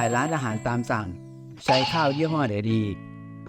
ายร้านอาหารตามสั่ง ใช้ข้าวยี่ห้อไหนดี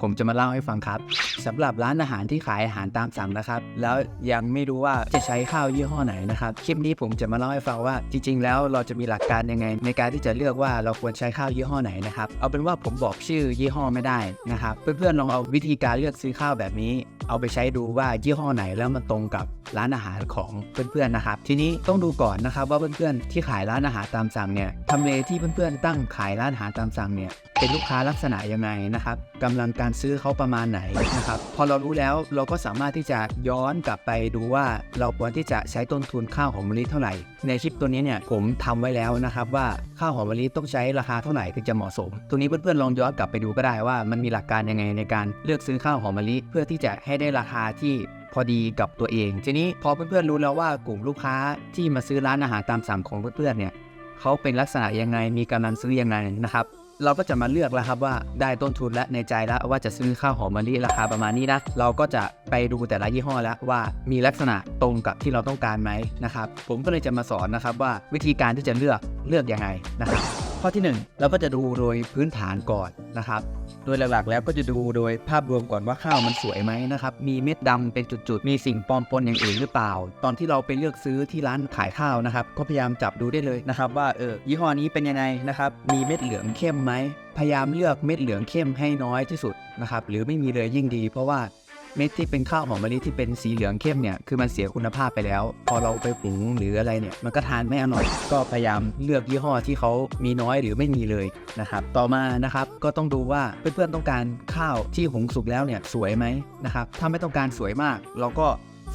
ผมจะมาเล่าให้ฟังครับสำหรับร้านอาหารที่ขายอาหารตามสั่งนะครับ แล้วยังไม่รู้ว่าจะใช้ข้าวยี่ห้อไหนนะครับคลิปนี้ผมจะมาเล่าให้ฟังว่า จริง ๆ แล้วเราจะมีหลักการยังไง ในการที่จะเลือกว่าเราควรใช้ข้าวยี่ห้อไหนนะครับเอาเป็นว่าผมบอกชื่อยี่ห้อไม่ได้นะครับเพื่อนๆลองเอาวิธีการเลือกซื้อข้าวแบบนี้ เอาไปใช้ดูว่ายี่ห้อไหนแล้วมันตรงกับ ร้านอาหารของเพื่อนๆนะครับ ทีนี้ต้องดูก่อนนะครับว่าเพื่อนๆที่ขายร้านอาหารตามสั่งเนี่ยทำเลที่เพื่อนๆตั้งขายร้านอาหารตามสั่งเนี่ยเป็นลูกค้าลักษณะยังไงนะครับกำลังการซื้อเขาประมาณไหนนะครับพอเรารู้แล้วเราก็สามารถที่จะย้อนกลับไปดูว่าเราควรที่จะใช้ต้นทุนข้าวหอมมะลิเท่าไหร่ ในคลิปตัวนี้เนี่ยผมทำไว้แล้วนะครับว่าข้าวหอมมะลิต้องใช้ราคาเท่าไหร่ถึงจะเหมาะสม ตัวนี้เพื่อนๆลองย้อนกลับไปดูก็ได้ว่ามันมีหลักการยังไงในการเลือกซื้อข้าวหอมมะลิเพื่อที่จะให้ได้ราคาที่ พอดีกับตัวเอง ทีนี้พอเพื่อนๆรู้แล้วว่ากลุ่มลูกค้าที่มาซื้อร้านอาหารตามสั่งของเพื่อนๆเนี่ยเขาเป็นลักษณะยังไงมีกำลังซื้อยังไงนะครับ เราก็จะมาเลือกแล้วครับว่าได้ต้นทุนและในใจแล้วว่าจะซื้อข้าวหอมมะลิราคาประมาณนี้นะเราก็จะไปดูแต่ละยี่ห้อแล้วว่ามีลักษณะตรงกับที่เราต้องการไหมนะครับ ผมก็เลยจะมาสอนนะครับว่าวิธีการที่จะเลือกเลือกยังไงนะครับ ข้อที่ 1 เราก็จะดูโดยพื้นฐานก่อนนะครับ โดยหลักๆแล้วก็จะดูโดยภาพรวมก่อนว่าข้าวมันสวยไหมนะครับ มีเม็ดดำเป็นจุดๆ มีสิ่งปลอมปนอย่างอื่นหรือเปล่า ตอนที่เราไปเลือกซื้อที่ร้านขายข้าวนะครับ ก็พยายามจับดูได้เลยนะครับว่าเออยี่ห้อนี้เป็นยังไงนะครับ มีเม็ดเหลืองเข้มไหม พยายามเลือกเม็ดเหลืองเข้มให้น้อยที่สุดนะครับ หรือไม่มีเลยยิ่งดี เพราะว่า เม็ดที่เป็นข้าวหอมมะลิที่เป็นสีเหลืองเข้มเนี่ยคือมันเสียคุณภาพไปแล้ว พอเราไปปรุงหรืออะไรเนี่ยมันก็ทานไม่อร่อย ก็พยายามเลือกยี่ห้อที่เขามีน้อยหรือไม่มีเลยนะครับต่อมานะครับก็ต้องดูว่าเพื่อนๆต้องการข้าวที่หุงสุกแล้วเนี่ยสวยไหมนะครับถ้าไม่ต้องการสวยมาก เราก็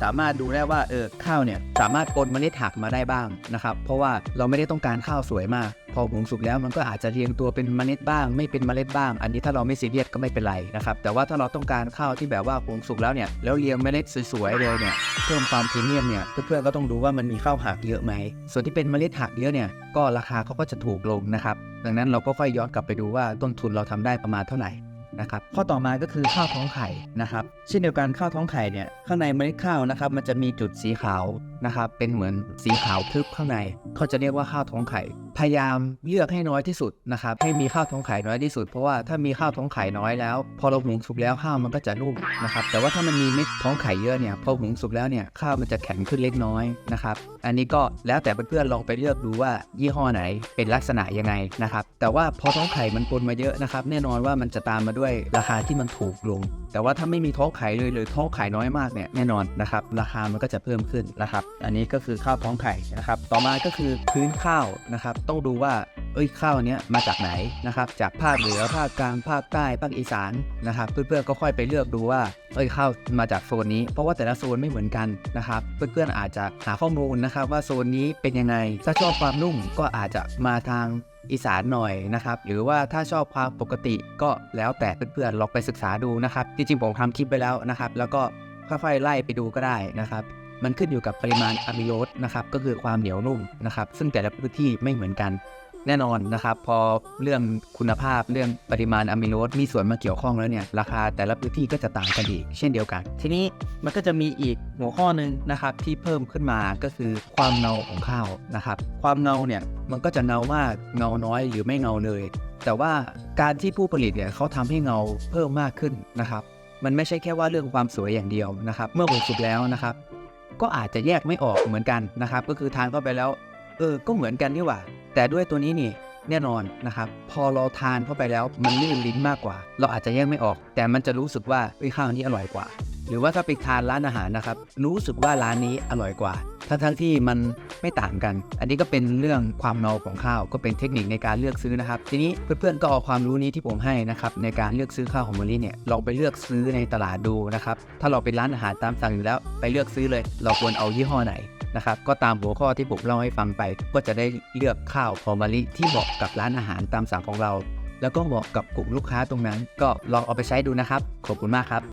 สามารถดูได้ว่าเออข้าวเนี่ยสามารถปนเมล็ดหักมาได้บ้างนะครับเพราะว่าเราไม่ได้ต้องการข้าวสวยมาก พอหุงสุกแล้วมันก็อาจจะเรียงตัวเป็นเมล็ดบ้าง ไม่เป็นเมล็ดบ้าง อันนี้ถ้าเราไม่ซีเรียสก็ไม่เป็นไรนะครับแต่ว่าถ้าเราต้องการข้าวที่แบบว่าหุงสุกแล้วเนี่ยแล้วเรียงเมล็ดสวยๆเลยเนี่ยเพิ่มความพรีเมียมเนี่ยเพื่อนๆก็ต้องดูว่ามันมีข้าวหักเยอะไหมส่วนที่เป็นเมล็ดหักเยอะเนี่ยก็ราคาเขาก็จะถูกลงนะครับดังนั้นเราก็ค่อยย้อนกลับไปดูว่าต้นทุนเราทำได้ประมาณเท่าไหร่นะครับข้อต่อมาก็คือข้าวท้องไข่นะครับเช่นเดียวกันข้าวท้องไข่เนี่ยข้างในเมล็ดข้าวนะครับมันจะมีจุดสีขาวนะครับเป็นเหมือนสีขาวทึบข้างในเขาจะเรียกว่าข้าวท้องไข่พยายามเลือกให้น้อยที่สุดนะครับให้มีข้าวท้องไข่น้อยที่สุดเพราะว่าถ้ามีข้าวท้องไข่น้อยแล้ว พอเราหุงสุกแล้วข้าวมันก็จะนุ่มนะครับแต่ว่าถ้ามันมีเม็ดท้องไข่เยอะเนี่ยพอหุงสุกแล้วเนี่ยข้าวมันจะแข็งขึ้นเล็กน้อยนะครับอันนี้ก็แล้วแต่เพื่อนๆลองไปเลือกดูว่ายี่ห้อไหนเป็นลักษณะยังไงนะครับแต่ว่าพอท้องไข่มันปนมาเยอะนะครับแน่นอนว่ามันจะตามมาด้วยราคาที่มันถูกลง แต่ว่าถ้าไม่มีท้องไข่เลยหรือท้องไข่น้อยมากเนี่ยแน่นอนนะครับราคามันก็จะเพิ่มขึ้นนะครับ อันนี้ก็คือข้าวท้องไข่นะครับ ต่อมาก็คือพื้นข้าวนะครับต้องดูว่า เอ้ยข้าวเนี้ยมาจากไหนนะครับ จากภาคเหนือภาคกลางภาคใต้ภาคอีสานนะครับ เพื่อนๆก็ค่อยไปเลือกดูว่า เอ้ยข้าวมาจากโซนนี้ เพราะว่าแต่ละโซนไม่เหมือนกันนะครับ เพื่อนๆอาจจะหาข้อมูลนะครับว่าโซนนี้เป็นยังไง ถ้าชอบความนุ่มก็อาจจะมาทางอีสานหน่อยนะครับ หรือว่าถ้าชอบความปกติก็แล้วแต่เพื่อนๆลองไปศึกษาดูนะครับ จริงๆผมทำคลิปไปแล้วนะครับ แล้วก็ค่อยๆไล่ไปดูก็ได้นะครับ มันขึ้นอยู่กับปริมาณอะมิโลสนะครับก็คือความเหนียวนุ่มนะครับซึ่งแต่ละพื้นที่ไม่เหมือนกันแน่นอนนะครับพอเรื่องคุณภาพเรื่องปริมาณอะมิโลสมีส่วนมาเกี่ยวข้องแล้วเนี่ยราคาแต่ละพื้นที่ก็จะต่างกันอีกเช่นเดียวกัน ทีนี้มันก็จะมีอีกหัวข้อหนึ่งนะครับที่เพิ่มขึ้นมาก็คือความเงาของข้าวนะครับความเงาเนี่ยมันก็จะเงามากเงาน้อยหรือไม่เงาเลย แต่ว่าการที่ผู้ผลิตเนี่ยเขาทำให้เงาเพิ่มมากขึ้นนะครับมันไม่ใช่แค่ว่าเรื่องความสวยอย่างเดียวนะครับเมื่อหุงสุแล้วนะครับ ก็อาจจะแยกไม่ออกเหมือนกันนะครับ ก็คือทานเข้าไปแล้ว เออ ก็เหมือนกันนี่หว่า แต่ด้วยตัวนี้นี่แน่นอนนะครับ พอเราทานเข้าไปแล้วมันลื่นลิ้นมากกว่า เราอาจจะแยกไม่ออก แต่มันจะรู้สึกว่าเอ้ข้าวนี้อร่อยกว่า หรือว่าถ้าไปทานร้านอาหารนะครับ รู้สึกว่าร้านนี้อร่อยกว่า ทั้งทั้งที่มันไม่ต่างกัน อันนี้ก็เป็นเรื่องความเนาของข้าว ก็เป็นเทคนิคในการเลือกซื้อนะครับ ทีนี้เพื่อนๆก็เอาความรู้นี้ที่ผมให้นะครับในการเลือกซื้อข้าวหอมมะลิเนี่ยลองไปเลือกซื้อในตลาดดูนะครับถ้าเราเป็นร้านอาหารตามสั่งอยู่แล้ว ไปเลือกซื้อเลย เราควรเอายี่ห้อไหนนะครับก็ตามหัวข้อที่ผมเล่าให้ฟังไป ก็จะได้เลือกข้าวหอมมะลิที่เหมาะกับร้านอาหารตามสั่งของเรา แล้วก็เหมาะกับกลุ่มลูกค้าตรงนั้น ก็ลองเอาไปใช้ดูนะครับ ขอบคุณมากครับ